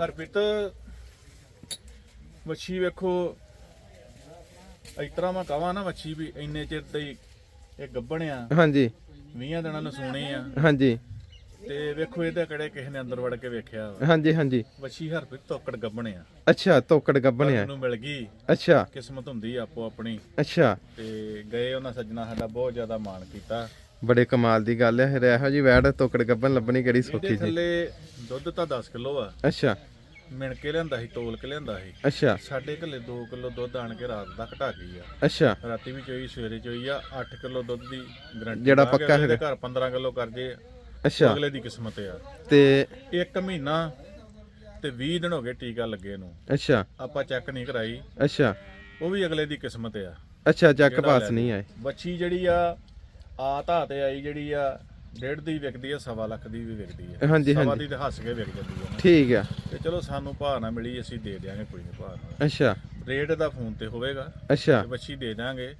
[SPEAKER 2] ਹਰਪ੍ਰੀਤ ਵੱਛੀ ਵੇਖੋ ਇਸ ਤਰ੍ਹਾਂ ਮੈਂ ਕਹਾਂ ਨਾ ਵੱਛੀ ਵੀ ਇੰਨੇ ਚਿਰ ਤੇ ਹੀ ਇਹ ਗੱਬਣਿਆ
[SPEAKER 1] ਹਾਂਜੀ।
[SPEAKER 2] 20 ਦਿਨਾਂ ਨੂੰ ਸੋਣੇ ਆ।
[SPEAKER 1] ਹਾਂਜੀ।
[SPEAKER 2] ਤੇ ਵੇਖੋ ਇਹਦੇ ਕਿਹੜੇ ਕਿਸੇ ਨੇ ਅੰਦਰ ਵੜ ਕੇ ਵੇਖਿਆ ਵਾ।
[SPEAKER 1] ਹਾਂਜੀ ਹਾਂਜੀ।
[SPEAKER 2] ਵੱਛੀ ਹਰਪ੍ਰੀਤ ਤੋਕੜ ਗੱਬਣਿਆ
[SPEAKER 1] ਅੱਛਾ ਤੋਕੜ ਗੱਬਣਿਆ
[SPEAKER 2] ਨੂੰ ਮਿਲ ਗਈ।
[SPEAKER 1] ਅੱਛਾ।
[SPEAKER 2] ਕਿਸਮਤ ਹੁੰਦੀ ਆ ਆਪੋ ਆਪਣੀ।
[SPEAKER 1] ਅੱਛਾ।
[SPEAKER 2] ਤੇ ਗਏ ਉਹਨਾਂ ਸੱਜਣਾ ਸਾਡਾ ਬਹੁਤ ਜ਼ਿਆਦਾ ਮਾਣ ਕੀਤਾ।
[SPEAKER 1] ਬੜੇ ਕਮਾਲ ਦੀ ਗੱਲ ਹੈ ਫਿਰ ਇਹੋ ਜੀ ਵੈੜ ਤੋਕੜ ਗੱਬਣ ਲੱਭਣੀ ਕਿਹੜੀ
[SPEAKER 2] ਇਹਦੇ
[SPEAKER 1] ਸੌਖੀ ਸੀ?
[SPEAKER 2] ਥੱਲੇ ਦੁੱਧ ਤਾਂ 10 ਕਿਲੋ ਆ।
[SPEAKER 1] ਅੱਛਾ।
[SPEAKER 2] ਮਿਣ ਕੇ ਲਿਆਂਦਾ ਸੀ ਤੋਲ ਕੇ ਲਿਆਂਦਾ ਸੀ।
[SPEAKER 1] ਅੱਛਾ।
[SPEAKER 2] ਸਾਡੇ ਘੱਲੇ 2 ਕਿਲੋ ਦੁੱਧ ਆਣ ਕੇ ਰਾਤ ਦਾ ਘਟਾ ਗਈ ਆ।
[SPEAKER 1] ਅੱਛਾ।
[SPEAKER 2] ਰਾਤੀ ਵੀ ਚੋਈ ਸਵੇਰੇ ਚੋਈ ਆ 8 ਕਿਲੋ ਦੁੱਧ ਦੀ ਗਰੰਟੀ
[SPEAKER 1] ਜਿਹੜਾ ਪੱਕਾ
[SPEAKER 2] ਹੈਗਾ। ਘਰ 15 ਕਿਲੋ ਕਰ ਜੇ
[SPEAKER 1] ਅੱਛਾ।
[SPEAKER 2] ਅਗਲੇ ਦੀ ਕਿਸਮਤ ਆ।
[SPEAKER 1] ਤੇ
[SPEAKER 2] ਇੱਕ ਮਹੀਨਾ ਤੇ 20 ਦਿਨ ਹੋ ਗਏ ਟੀਕਾ ਲੱਗੇ ਨੂੰ।
[SPEAKER 1] ਅੱਛਾ।
[SPEAKER 2] ਆਪਾਂ ਚੈੱਕ ਨਹੀਂ ਕਰਾਈ।
[SPEAKER 1] ਅੱਛਾ।
[SPEAKER 2] ਉਹ ਵੀ ਅਗਲੇ ਦੀ ਕਿਸਮਤ ਆ।
[SPEAKER 1] ਅੱਛਾ ਚੱਕ ਪਾਸ ਨਹੀਂ ਆਏ।
[SPEAKER 2] ਬੱਚੀ ਜਿਹੜੀ ਆ ਆ ਧਾ ਤੇ ਆਈ ਜਿਹੜੀ ਆ ਡੇਢ ਦੀ ਵਿਕਦੀ ਆ ਸਵਾ ਲੱਖ ਦੀ ਵੀ ਵਿਕਦੀ ਆ।
[SPEAKER 1] ਹਾਂਜੀ,
[SPEAKER 2] ਸਵਾ। ਦੀ ਤੇ ਹੱਸ ਕੇ ਵਿਕ ਜਾਂਦੀ ਆ।
[SPEAKER 1] ਠੀਕ ਆ।
[SPEAKER 2] ਤੇ ਚਲੋ ਸਾਨੂੰ ਭਾਅ ਨਾ ਮਿਲੀ ਅਸੀਂ ਦੇ ਦਿਆਂਗੇ ਕੋਈ ਨਹੀਂ ਭਾਅ ਨਾਲ
[SPEAKER 1] ਅੱਛਾ।
[SPEAKER 2] ਰੇਟ ਦਾ ਫੋਨ ਤੇ ਹੋਵੇਗਾ।
[SPEAKER 1] ਅੱਛਾ।
[SPEAKER 2] ਤੇ ਬੱਚੀ ਦੇ ਦਾਂਗੇ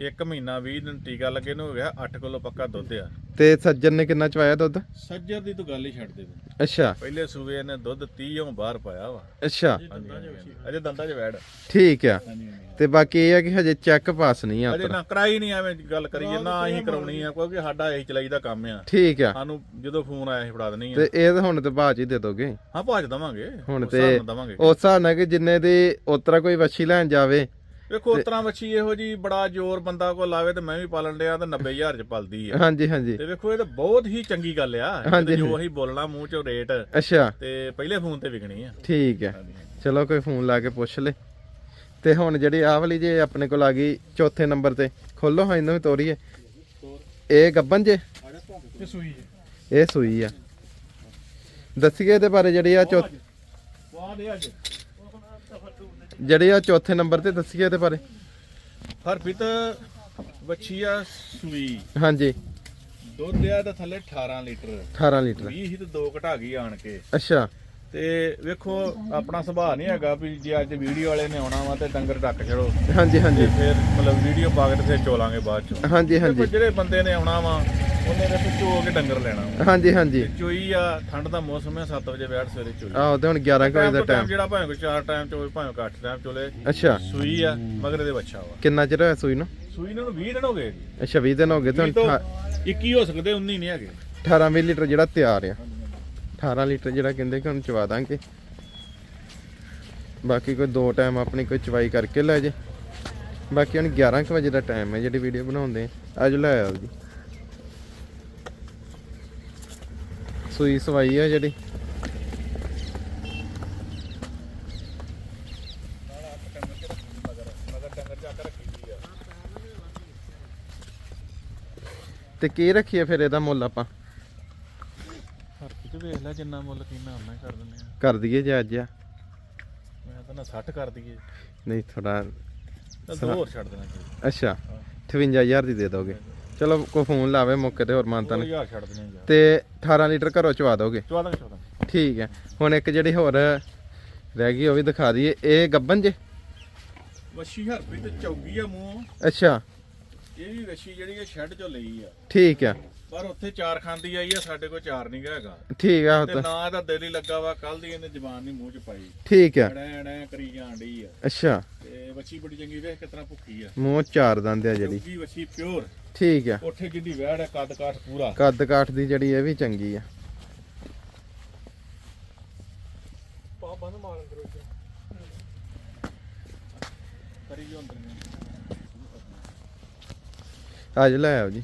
[SPEAKER 2] ਇੱਕ ਮਹੀਨਾ 20 ਦਿਨ ਟੀਕਾ ਲੱਗੇ ਨੂੰ ਹੋ ਗਿਆ 8 ਕਿਲੋ ਪੱਕਾ ਦੁੱਧ ਆ।
[SPEAKER 1] ਤੇ ਸੱਜਣ ਨੇ ਕਿੰਨਾ ਚਵਾਇਆ ਦੁੱਧ?
[SPEAKER 2] ਸੱਜਰ ਦੀ ਤੂੰ ਗੱਲ ਹੀ ਛੱਡ ਦੇ।
[SPEAKER 1] ਅੱਛਾ।
[SPEAKER 2] ਪਹਿਲੇ ਸੂਬੇ ਨੇ ਦੁੱਧ 30 ੋਂ ਬਾਹਰ ਪਾਇਆ ਵਾ।
[SPEAKER 1] ਅੱਛਾ।
[SPEAKER 2] ਅਜੇ ਦੰਦਾਂ 'ਚ ਵੈੜ।
[SPEAKER 1] ਠੀਕ ਆ। ਤੇ ਬਾਕੀ ਇਹ ਆ ਕਿ ਹਜੇ ਚੈੱਕ ਪਾਸ ਨਹੀਂ ਆ
[SPEAKER 2] ਅਜੇ
[SPEAKER 1] ਆਪਣਾ।
[SPEAKER 2] ਨਾ ਕਰਾਈ ਨਹੀਂ ਐਵੇਂ ਗੱਲ ਕਰੀਏ ਨਾ ਅਸੀਂ ਕਰਾਉਣੀ ਆ ਕਿਉਂਕਿ ਸਾਡਾ ਇਹੀ ਚਲਾਈ ਦਾ ਕੰਮ ਆ।
[SPEAKER 1] ਠੀਕ ਆ।
[SPEAKER 2] ਸਾਨੂੰ ਜਦੋਂ ਫੋਨ ਆਇਆ ਸੀ ਫੜਾ ਦੇਣੀ ਆ।
[SPEAKER 1] ਤੇ ਇਹ ਤਾਂ ਹੁਣ ਤੇ ਬਾਅਦ ਚ ਹੀ ਦੇ ਦੋਗੇ।
[SPEAKER 2] ਹਾਂ ਭਾਜ ਦਵਾਂਗੇ।
[SPEAKER 1] ਹੁਣ ਤੇ
[SPEAKER 2] ਦਵਾਂਗੇ।
[SPEAKER 1] ਉਸ ਹਿਸਾਬ ਨਾਲ ਕਿ ਜਿੰਨੇ ਦੀ ਉਤਰਾ ਕੋਈ ਵੱਛੀ ਲੈਣ ਜਾਵੇ
[SPEAKER 2] ਵੇਖੋ ਉਸ ਤਰ੍ਹਾਂ ਬੱਚੀ ਇਹੋ ਜੀ ਬੜਾ ਜ਼ੋਰ ਬੰਦਾ ਕੋ ਲਾਵੇ ਤੇ ਮੈਂ ਵੀ ਪਾਲਣ ਡਿਆ ਤੇ 90000 ਚ ਪਲਦੀ ਆ।
[SPEAKER 1] ਹਾਂਜੀ ਹਾਂਜੀ।
[SPEAKER 2] ਤੇ ਵੇਖੋ ਇਹ ਤਾਂ ਬਹੁਤ ਹੀ ਚੰਗੀ ਗੱਲ ਆ। ਜੋ ਅਸੀਂ ਬੋਲਣਾ ਮੂੰਹ ਚੋਂ ਰੇਟ
[SPEAKER 1] ਅੱਛਾ।
[SPEAKER 2] ਤੇ ਪਹਿਲੇ ਫੋਨ ਤੇ ਵਿਕਣੀ ਆ।
[SPEAKER 1] ਠੀਕ
[SPEAKER 2] ਹਾਂਜੀ।
[SPEAKER 1] ਚਲੋ ਕੋਈ ਫੋਨ ਲਾ ਕੇ ਪੁੱਛ ਲੈ। ਤੇ ਹੁਣ ਜਿਹੜੀ ਆਹ ਵਾਲੀ ਜੇ ਆਪਣੇ ਕੋਲ ਆ ਗਈ ਚੌਥੇ ਨੰਬਰ ਤੇ ਖੋਲੋ ਹਾਂ ਇਹਨੂੰ ਵੀ ਤੋਰੀਏ। ਇਹ ਗੱਬਨ ਜੇ?
[SPEAKER 2] ਇਹ ਸੂਈ
[SPEAKER 1] ਇਹ ਸੂਈ ਆ। ਦੱਸੀਏ ਇਹਦੇ ਬਾਰੇ ਜਿਹੜੀ ਆ ਚੌ
[SPEAKER 2] ਵਾਹ ਦੇ ਅੱਜ
[SPEAKER 1] ਜਿਹੜੀ ਆ ਚੌਥੇ ਨੰਬਰ ਤੇ ਦੱਸੀਏ ਇਹਦੇ ਬਾਰੇ।
[SPEAKER 2] ਹਰਪ੍ਰੀਤ ਆ ਸੂਈ।
[SPEAKER 1] ਹਾਂਜੀ।
[SPEAKER 2] ਦੁੱਧ ਆ ਤਾਂ ਥੱਲੇ 18 ਲੀਟਰ।
[SPEAKER 1] 18 ਲੀਟਰ।
[SPEAKER 2] 20 ਹੀ ਤੇ ਦੋ ਘਟਾ ਗਈ ਆਣ ਕੇ।
[SPEAKER 1] ਅੱਛਾ।
[SPEAKER 2] ਤੇ ਵੇਖੋ ਆਪਣਾ ਸੁਭਾਅ ਨਹੀਂ ਹੈਗਾ ਵੀ ਜੇ ਅੱਜ ਵੀਡੀਓ ਵਾਲੇ ਨੇ ਆਉਣਾ ਵਾ ਤੇ ਡੰਗਰ ਢੱਕ ਛੜੋ
[SPEAKER 1] ਹਾਂਜੀ ਹਾਂਜੀ।
[SPEAKER 2] ਫਿਰ ਮਤਲਬ ਵੀਡੀਓ ਪਾ ਕੇ ਤੇ ਫਿਰ ਚੋਲਾਂਗੇ ਬਾਅਦ ਚੋਂ।
[SPEAKER 1] ਹਾਂਜੀ ਹਾਂਜੀ।
[SPEAKER 2] ਜਿਹੜੇ ਬੰਦੇ ਨੇ ਆਉਣਾ ਵਾ ਉਹਨੇ ਨੇ ਕੇ ਡੰਗਰ ਲੈਣਾ।
[SPEAKER 1] ਹਾਂਜੀ ਹਾਂਜੀ।
[SPEAKER 2] ਤੇ ਚੋਈ ਆ ਠੰਡ ਦਾ ਮੌਸਮ ਹੈ 7 ਵਜੇ ਬੈਠ ਸਵੇਰੇ ਚੋਈ।
[SPEAKER 1] ਆਹ ਤੇ ਹੁਣ 11 ਕੁ ਵਜੇ ਦਾ
[SPEAKER 2] ਟਾਈਮ ਜਿਹੜਾ ਭਾਵੇਂ ਕੋਈ 4 ਟਾਈਮ ਚੋਏ ਭਾਵੇਂ ਕੋਈ 8 ਟਾਈਮ ਚੋਲੇ।
[SPEAKER 1] ਅੱਛਾ।
[SPEAKER 2] ਸੂਈ ਆ ਮਗਰ ਇਹਦੇ ਬੱਚਾ ਵਾ।
[SPEAKER 1] ਕਿੰਨਾ ਚਿਰ ਹੋਇਆ ਸੂਈ ਨੂੰ?
[SPEAKER 2] ਸੂਈ ਨੂੰ 20 ਦਿਨ ਹੋ ਗਏ।
[SPEAKER 1] ਅੱਛਾ 20 ਦਿਨ ਹੋ ਗਏ ਤੇ ਹੁਣ
[SPEAKER 2] 20 ਤੋਂ
[SPEAKER 1] ਅਠਾ-
[SPEAKER 2] 21 ਹੋ ਸਕਦੇ 19 ਨਹੀਂ ਹੈਗੇ।
[SPEAKER 1] 18 20 ਲੀਟਰ ਜਿਹੜਾ ਤਿਆਰ ਆ। 18 ਲੀਟਰ ਜਿਹੜਾ ਕਹਿੰਦੇ ਕਿ ਹੁਣ ਚਵਾ ਦਾਂਗੇ। ਬਾਕੀ ਕੋਈ ਦੋ ਟਾਈਮ ਆਪਣੀ ਕੋਈ ਚਵਾਈ ਕਰਕੇ ਲੈ ਜੇ। ਬਾਕੀ ਹੁਣ 11 ਕੁ ਵਜੇ ਦਾ ਟਾਈਮ ਹੈ ਜਿਹੜੀ ਵੀਡੀਓ ਬਣਾਉਂਦੇ ਆ। ਅੱਜ ਲੈ ਆਓ ਜੀ। ਸੂਈ ਸਵਾਈ ਆ ਜਿਹੜੀ। ਤੇ ਕੀ ਰੱਖੀਏ ਫਿਰ ਇਹਦਾ ਮੁੱਲ ਆਪਾਂ?
[SPEAKER 2] ਹਰ ਕਿਤੇ ਵੇਖ ਲੈ ਜਿੰਨਾ ਮੁੱਲ ਕਿੰਨਾ ਉਹਨਾਂ ਕਰ ਦਿੰਦੇ ਆ।
[SPEAKER 1] ਕਰ ਦਈਏ ਜੇ ਅੱਜ ਆ।
[SPEAKER 2] ਮੈਂ ਤਾਂ ਨਾ 60 ਕਰ ਦਈਏ।
[SPEAKER 1] ਨਹੀਂ ਥੋੜਾ
[SPEAKER 2] ਤਾਂ ਹੋਰ ਛੱਡ ਦੇਣਾ
[SPEAKER 1] ਅੱਛਾ 58000 ਦੀ ਦੇ ਦੋਗੇ। ਚਲੋ ਕੋਈ ਫੋਨ ਲਾਵੇ ਮੌਕੇ ਤੇ ਹੋਰ ਮਾਨਤਾ ਨੇ। ਤੇ 18 ਲੀਟਰ ਘਰੋਂ ਚਵਾ ਦੋਗੇ?
[SPEAKER 2] 14 14
[SPEAKER 1] ਠੀਕ ਹੈ। ਹੁਣ ਇੱਕ ਜਿਹੜੀ ਹੋਰ ਰਹਿ ਗਈ ਉਹ ਵੀ ਦਿਖਾ ਦਈਏ। ਇਹ ਗੱਬਨ ਜੇ?
[SPEAKER 2] ਵਸ਼ੀ ਹਰਪ੍ਰੀਤ ਚੌਗੀ ਆ ਮੂੰਹ।
[SPEAKER 1] ਅੱਛਾ।
[SPEAKER 2] ਇਹ ਵੀ ਵਸ਼ੀ ਜਿਹੜੀ ਆ ਸ਼ੈੱਡ ਚੋਂ ਲਈ ਆ।
[SPEAKER 1] ਠੀਕ ਆ।
[SPEAKER 2] ਪਰ ਉੱਥੇ ਚਾਰ ਖਾਂਦੀ ਆਈ ਆ ਸਾਡੇ ਕੋਲ ਚਾਰ ਨਹੀਂ ਗਾ ਹੈਗਾ।
[SPEAKER 1] ਠੀਕ ਆ
[SPEAKER 2] ਤੇ
[SPEAKER 1] ਤਾਂ।
[SPEAKER 2] ਨਾ ਇਹਦਾ ਦਿਲ ਹੀ ਲੱਗਾ ਵਾ ਕੱਲ ਦੀ ਇਹਨੇ ਜ਼ਬਾਨ ਨਹੀਂ ਮੂੰਹ ਚ ਪਾਈ।
[SPEAKER 1] ਠੀਕ ਆ।
[SPEAKER 2] ਐੜਾ ਐੜਾ ਕਰੀ ਡਈ ਆ।
[SPEAKER 1] ਅੱਛਾ।
[SPEAKER 2] ਤੇ ਵੱਛੀ ਬੜੀ ਚੰਗੀ ਵੇਖ ਕਿਤਨਾ ਭੁੱਖੀ ਆ।
[SPEAKER 1] ਮੂੰਹ ਚਾਰ ਦੰਦ ਆ ਜਿਹੜੀ।
[SPEAKER 2] ਚੌਗੀ ਵੱਛੀ ਪਿਓਰ
[SPEAKER 1] ਠੀਕ ਆ।
[SPEAKER 2] ਉੱਥੇ ਜਿੱਦੀ ਵਹਿੜ ਹੈ ਕੱਦ ਕਾਠ ਪੂਰਾ।
[SPEAKER 1] ਕੱਦ ਕਾਠ ਦੀ ਜਿਹੜੀ ਇਹ ਵੀ ਚੰਗੀ ਆ।
[SPEAKER 2] ਪਾ ਬੰਦ ਮਾਰਨ ਕਰੋ ਕਰੀ ਜੋ ਅੰਦਰ ਨੂੰ।
[SPEAKER 1] ਅੱਜ ਲੈ ਆਓ ਜੀ।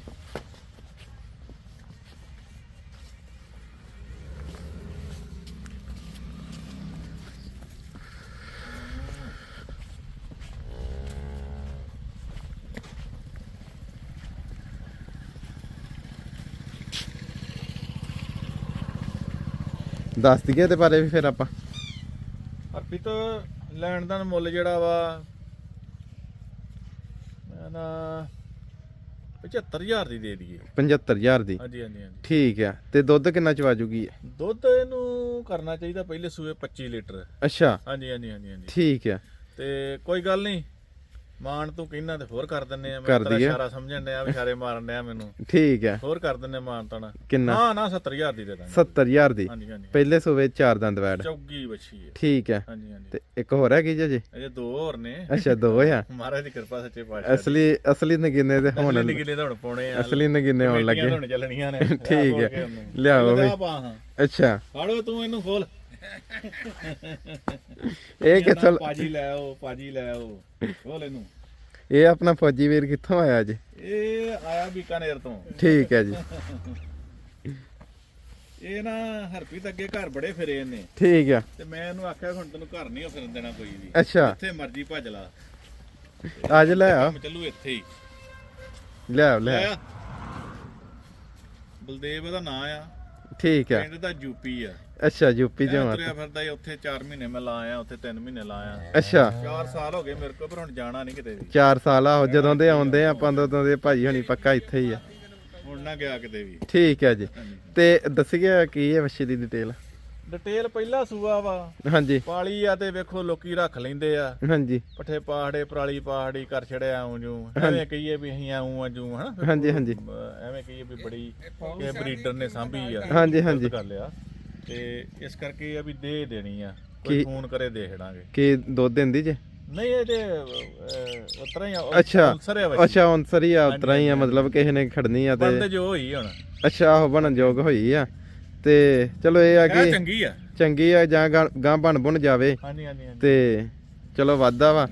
[SPEAKER 1] ਦੱਸ ਦਈਏ ਤੇ ਬਾਰੇ ਵੀ ਫਿਰ ਆਪਾਂ।
[SPEAKER 2] ਹਰਪ੍ਰੀਤ ਲੈਣ ਦਾ ਮੁੱਲ ਜਿਹੜਾ ਵਾ ਨਾ 75000 ਦੀ ਦੇ ਦਈਏ।
[SPEAKER 1] 75000 ਦੀ।
[SPEAKER 2] ਹਾਂਜੀ ਹਾਂਜੀ ਹਾਂਜੀ।
[SPEAKER 1] ਠੀਕ ਆ। ਤੇ ਦੁੱਧ ਕਿੰਨਾ ਚਵਾ ਜੂਗੀ?
[SPEAKER 2] ਦੁੱਧ ਇਹਨੂੰ ਕਰਨਾ ਚਾਹੀਦਾ ਪਹਿਲੇ ਸੂਏ 25 ਲੀਟਰ।
[SPEAKER 1] ਅੱਛਾ।
[SPEAKER 2] ਹਾਂਜੀ ਹਾਂਜੀ ਹਾਂਜੀ ਹਾਂਜੀ।
[SPEAKER 1] ਠੀਕ ਆ।
[SPEAKER 2] ਤੇ ਕੋਈ ਗੱਲ ਨਹੀਂ ਮਾਨ ਤੂੰ ਕਹਿੰਦਾ ਤੇ ਹੋਰ ਕਰ ਦਿੰਨੇ ਆ ਮੈਂ ਤੇਰਾ। ਇਸ਼ਾਰਾ ਸਮਝਣ ਡਿਆ ਇਸ਼ਾਰੇ ਮਾਰਨ ਡਿਆ ਮੈਨੂੰ।
[SPEAKER 1] ਠੀਕ ਹੈ
[SPEAKER 2] ਹੋਰ ਕਰ ਦਿੰਨੇ ਮਾਨ ਤਾਂ
[SPEAKER 1] ਕਿੰਨਾ?
[SPEAKER 2] ਨਾ ਨਾ 70000 ਦੀ ਦੇ ਦਾਂਗੇ।
[SPEAKER 1] 70000 ਦੀ?
[SPEAKER 2] ਹਾਂਜੀ ਹਾਂਜੀ।
[SPEAKER 1] ਪਹਿਲੇ ਸੂਵੇ ਚਾਰ ਦੰਦ ਵੈੜ
[SPEAKER 2] ਚੌਗੀ ਬੱਚੀ ਹੈ
[SPEAKER 1] ਠੀਕ ਹੈ
[SPEAKER 2] ਹਾਂਜੀ ਹਾਂਜੀ।
[SPEAKER 1] ਤੇ ਇੱਕ ਹੋਰ ਹੈਗੀ ਜੀ
[SPEAKER 2] ਅਜੇ ਦੋ ਹੋਰ ਨੇ।
[SPEAKER 1] ਅੱਛਾ ਦੋ ਆ।
[SPEAKER 2] ਮਹਾਰਾਜ ਦੀ ਕਿਰਪਾ ਸੱਚੇ ਪਾਤਸ਼ਾਹ
[SPEAKER 1] ਅਸਲੀ ਅਸਲੀ ਨਗੀਨੇ ਦੇ
[SPEAKER 2] ਹੁਣ
[SPEAKER 1] ਹੁਣ
[SPEAKER 2] ਨਿਕਲੇ ਤਾਂ ਹੁਣ ਪਾਉਣੇ ਆ।
[SPEAKER 1] ਅਸਲੀ ਨਗੀਨੇ ਹੋਣ ਲੱਗੇ।
[SPEAKER 2] ਹੁਣ ਚੱਲਣੀਆਂ ਨੇ।
[SPEAKER 1] ਠੀਕ ਹੈ। ਲਿਆਓ ਵੀ।
[SPEAKER 2] ਹਾਂ।
[SPEAKER 1] ਅੱਛਾ।
[SPEAKER 2] ਫਾੜੋ ਤੂੰ ਇਹਨੂੰ ਖੋਲ।
[SPEAKER 1] ਇਹ ਕਿੱਥੋਂ
[SPEAKER 2] ਪਾਜੀ ਲੈ ਆਓ ਪਾਜੀ ਲੈ ਆਓ। ਖੋਲ ਇਹਨੂੰ।
[SPEAKER 1] ਇਹ ਆਪਣਾ ਫੌਜੀ ਵੀਰ ਕਿੱਥੋਂ ਆਇਆ ਜੀ
[SPEAKER 2] ਇਹ ਆਇਆ ਬੀਕਾਨੇਰ ਤੋਂ।
[SPEAKER 1] ਠੀਕ ਹੈ ਜੀ।
[SPEAKER 2] ਇਹ ਨਾ ਹਰਪ੍ਰੀਤ ਅੱਗੇ ਘਰ ਬੜੇ ਫਿਰੇ ਇਹਨੇ।
[SPEAKER 1] ਠੀਕ ਆ।
[SPEAKER 2] ਤੇ ਮੈਂ ਇਹਨੂੰ ਆਖਿਆ ਹੁਣ ਤੈਨੂੰ ਘਰ ਨਹੀਂ ਫਿਰਨ ਦੇਣਾ ਕੋਈ ਵੀ।
[SPEAKER 1] ਅੱਛਾ।
[SPEAKER 2] ਜਿੱਥੇ ਮਰਜ਼ੀ ਭੱਜ ਲਾ।
[SPEAKER 1] ਅੱਜ ਲੈ ਆ।
[SPEAKER 2] ਚੱਲੂ ਇੱਥੇ ਹੀ।
[SPEAKER 1] ਲੈ ਆ, ਲੈ। ਆ।
[SPEAKER 2] ਬਲਦੇਵ ਦਾ ਨਾਂ ਆ।
[SPEAKER 1] ਠੀਕ ਆ।
[SPEAKER 2] ਪਿੰਡ ਦਾ ਯੂਪੀ ਆ।
[SPEAKER 1] ਅੱਛਾ ਯੂਪੀ ਤੋਂ ਆ
[SPEAKER 2] ਤੁਰਿਆ ਫਿਰਦਾ ਸੀ ਉੱਥੇ 4 ਮਹੀਨੇ ਮੈਂ ਲਾ ਆਇਆ ਉੱਥੇ 3 ਮਹੀਨੇ ਲਾ ਆਇਆ
[SPEAKER 1] ਅੱਛਾ।
[SPEAKER 2] 4 ਸਾਲ ਹੋ ਗਏ ਮੇਰੇ ਕੋਲ ਪਰ ਹੁਣ ਜਾਣਾ ਨਹੀਂ ਕਿਤੇ ਵੀ।
[SPEAKER 1] 4 ਸਾਲ ਆ ਜਦੋਂ ਦੇ ਆਉਂਦੇ ਆ ਆਪਾਂ ਉਦੋਂ ਦੇ ਭਾਜੀ ਹਣੀ ਪੱਕਾ ਇੱਥੇ ਹੀ ਆ।
[SPEAKER 2] ਹੁਣ ਨਾ ਗਿਆ ਕਿਤੇ ਵੀ।
[SPEAKER 1] ਠੀਕ ਹੈ ਜੀ। ਤੇ ਦੱਸੀਏ ਕੀ ਹੈ ਵੱਛੀ ਦੀ ਡਿਟੇਲ
[SPEAKER 2] ਡਿਟੇਲ ਪਹਿਲਾ ਸੂਆ ਵਾ।
[SPEAKER 1] ਹਾਂਜੀ।
[SPEAKER 2] ਪਾਲੀ ਆ ਤੇ ਵੇਖੋ ਲੋਕੀ ਰੱਖ ਲੈਂਦੇ ਆ।
[SPEAKER 1] ਹਾਂਜੀ।
[SPEAKER 2] ਪੱਠੇ ਪਾਹੜੇ ਪਰਾਲੀ ਪਾਹੜੀ ਕਰ ਛੜਿਆ ਆਉਂ ਜੂ। ਐਵੇਂ ਕਹੀਏ ਵੀ ਅਸੀਂ ਆਉਂ ਜੂ ਹਨਾ?
[SPEAKER 1] ਹਾਂਜੀ ਹਾਂਜੀ।
[SPEAKER 2] ਐਵੇਂ ਕਹੀਏ ਵੀ ਬੜੀ ਇਹ ਬਰੀਡਰ ਨੇ ਸਾਂਭੀ ਆ।
[SPEAKER 1] ਹਾਂਜੀ ਹਾਂਜੀ।
[SPEAKER 2] ਗੱਲ ਆ। ਤੇ ਇਸ ਕਰਕੇ ਇਹ ਆ ਵੀ ਦੇ ਦੇਣੀ ਆ। ਕੋਈ
[SPEAKER 1] ਕੀ-
[SPEAKER 2] ਫੋਨ ਕਰੇ ਦੇਖ ਦਾਂਗੇ
[SPEAKER 1] ਕੀ ਦੁੱਧ ਦਿੰਦੀ ਜੇ?
[SPEAKER 2] ਨਹੀਂ ਇਹ ਤੇ ਉਤਰਾ ਹੀ ਆ
[SPEAKER 1] ਅੱਛਾ
[SPEAKER 2] ਉਲਸਰਿਆ ਵਾ
[SPEAKER 1] ਅੱਛਾ ਹੁਣ ਸਰੀ ਆ ਉਤਰਾ ਹੀ ਆ ਮਤਲਬ ਕਿਸੇ ਨੇ ਖੜਨੀ ਆ
[SPEAKER 2] ਬੰਦ
[SPEAKER 1] ਤੇ
[SPEAKER 2] ਜੋ ਹੋਈ ਹੁਣ।
[SPEAKER 1] ਅੱਛਾ ਉਹ ਬਣਨ ਯੋਗ ਹੋਈ ਆ। ਤੇ ਚਲੋ ਇਹ ਆ
[SPEAKER 2] ਇਹ
[SPEAKER 1] ਕਿ
[SPEAKER 2] ਚੰਗੀ ਆ।
[SPEAKER 1] ਚੰਗੀ ਆ ਜਾਂ ਗਾਂ ਬਣ ਬਣ ਜਾਵੇ।
[SPEAKER 2] ਹਾਂਜੀ ਹਾਂਜੀ ਹਾਂਜੀ।
[SPEAKER 1] ਤੇ ਚਲੋ ਵਾਧਾ ਵਾ।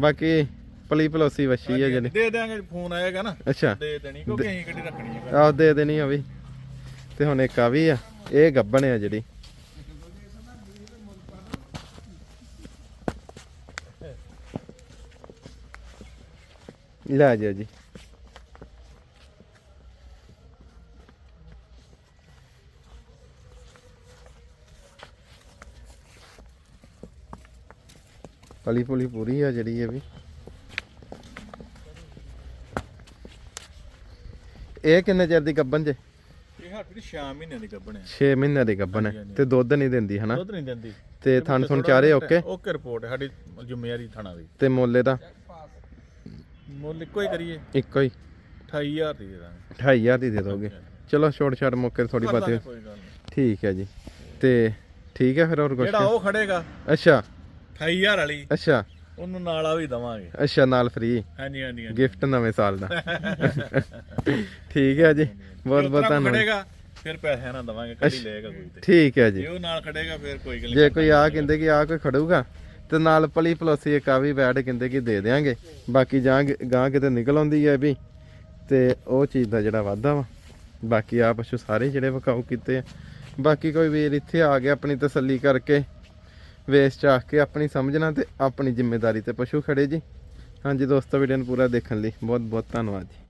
[SPEAKER 1] ਬਾਕੀ ਪਲੀ ਪਲੋਸੀ ਵੱਛੀ ਆ ਜਿਹੜੀ।
[SPEAKER 2] ਦੇ ਦਿਆਂਗੇ ਫੋਨ ਆਏਗਾ ਨਾ।
[SPEAKER 1] ਅੱਛਾ।
[SPEAKER 2] ਦੇ ਦੇਣੀ ਕਿਉਂਕਿ ਅਸੀਂ ਕਿਹੜੀ ਰੱਖਣੀ ਹੈ
[SPEAKER 1] ਆਹ ਦੇ ਦੇਣੀ ਆ ਵੀ। ਤੇ ਹੁਣ ਇੱਕ ਆ ਵੀ ਆ। ਇਹ ਗੱਬਣ ਆ ਜਿਹੜੀ। ਲੈ ਜਾ ਜੀ। ਪਲੀ ਪੁਲੀ ਪੂਰੀ ਆ ਜਿਹੜੀ ਇਹ ਵੀ। ਇਹ ਕਿੰਨੇ ਚਿਰ ਦੀ ਗੱਬਨ ਜੇ?
[SPEAKER 2] ਹੱਟ 6 ਮਹੀਨਿਆਂ ਦੀ ਗੱਭਣ ਹੈ।
[SPEAKER 1] 6 ਮਹੀਨਿਆਂ ਦੀ ਗੱਬਨ
[SPEAKER 2] ਹਾਂਜੀ,
[SPEAKER 1] ਹੈ
[SPEAKER 2] ਹਾਂਜੀ।
[SPEAKER 1] ਤੇ ਦੁੱਧ ਨਹੀਂ ਦਿੰਦੀ ਹਨਾ?
[SPEAKER 2] ਦੁੱਧ ਨਹੀਂ ਦਿੰਦੀ।
[SPEAKER 1] ਤੇ ਥਣ ਥੁਣ ਚਾਰੇ ਓਕੇ?
[SPEAKER 2] ਓਕੇ ਰਿਪੋਰਟ ਸਾਡੀ ਜ਼ਿੰਮੇਵਾਰੀ ਥਾਣਾ ਦੀ।
[SPEAKER 1] ਤੇ ਮੋਲੇ ਦਾ
[SPEAKER 2] ਮੁੱਲ ਇੱਕੋ ਹੀ ਕਰੀਏ।
[SPEAKER 1] ਇੱਕੋ ਹੀ।
[SPEAKER 2] 28000 ਦੀ ਦੇ ਦਾਂਗੇ।
[SPEAKER 1] 28000 ਦੀ ਦੇ ਦੋਗੇ। ਚਲੋ ਛੋਟ ਛਾਟ ਮੌਕੇ ਥੋੜੀ ਬਾਤ ਠੀਕ ਹੈ ਜੀ। ਤੇ ਠੀਕ ਹੈ ਫਿਰ ਹੋਰ ਕੁਝ
[SPEAKER 2] ਜਿਹੜਾ ਉਹ ਖੜੇਗਾ।
[SPEAKER 1] ਅੱਛਾ।
[SPEAKER 2] 28000 ਵਾਲੀ।
[SPEAKER 1] ਅੱਛਾ।
[SPEAKER 2] ਉਹਨੂੰ ਨਾਲ ਆ ਵੀ ਦਵਾਂਗੇ।
[SPEAKER 1] ਅੱਛਾ ਨਾਲ ਫ੍ਰੀ
[SPEAKER 2] ਹਾਂਜੀ ਹਾਂਜੀ
[SPEAKER 1] ਗਿਫਟ ਨਵੇਂ ਸਾਲ ਦਾ। ਠੀਕ ਹੈ ਜੀ। ਬਹੁਤ ਬਹੁਤ ਧੰਨਵਾਦ।
[SPEAKER 2] ਫਿਰ ਪੈਸੇ ਨਾ ਦਵਾਂਗੇ ਕੱਢੀ ਲਏਗਾ ਕੋਈ ਤੇ।
[SPEAKER 1] ਠੀਕ ਹੈ ਜੀ।
[SPEAKER 2] ਜੇ ਉਹ ਨਾਲ ਖੜੇਗਾ ਫਿਰ ਕੋਈ ਗੱਲ
[SPEAKER 1] ਜੇ ਕੋਈ ਆ ਕਹਿੰਦੇ ਕਿ ਆ ਕੋਈ ਖੜੂਗਾ ਤੇ ਨਾਲ ਪਲੀ ਪਲੋਸੀ ਇੱਕ ਆ ਵੀ ਬੈਠ ਕਹਿੰਦੇ ਕਿ ਦੇ ਦੇਾਂਗੇ ਬਾਕੀ ਜਾਂ ਗਾਂ ਕਿਤੇ ਨਿਕਲ ਆਉਂਦੀ ਹੈ ਵੀ ਤੇ ਉਹ ਚੀਜ਼ ਦਾ ਜਿਹੜਾ ਵਾਧਾ ਵਾ ਬਾਕੀ ਆ ਪਸ਼ੂ ਸਾਰੇ ਜਿਹੜੇ ਵਕਾਊ ਕੀਤੇ ਆ। ਬਾਕੀ ਕੋਈ ਵੀਰ ਇੱਥੇ ਆ ਗਿਆ ਆਪਣੀ ਤਸੱਲੀ ਕਰਕੇ ਵੇਸ ਚਾਖ ਕੇ ਆਪਣੀ ਸਮਝਣਾ ਤੇ ਆਪਣੀ ਜ਼ਿੰਮੇਵਾਰੀ ਤੇ ਪਸ਼ੂ ਖੜੇ ਜੀ। ਹਾਂਜੀ ਦੋਸਤੋ ਵੀਡੀਓ ਨੂੰ ਪੂਰਾ ਦੇਖਣ ਲਈ ਬਹੁਤ ਬਹੁਤ ਧੰਨਵਾਦ ਜੀ।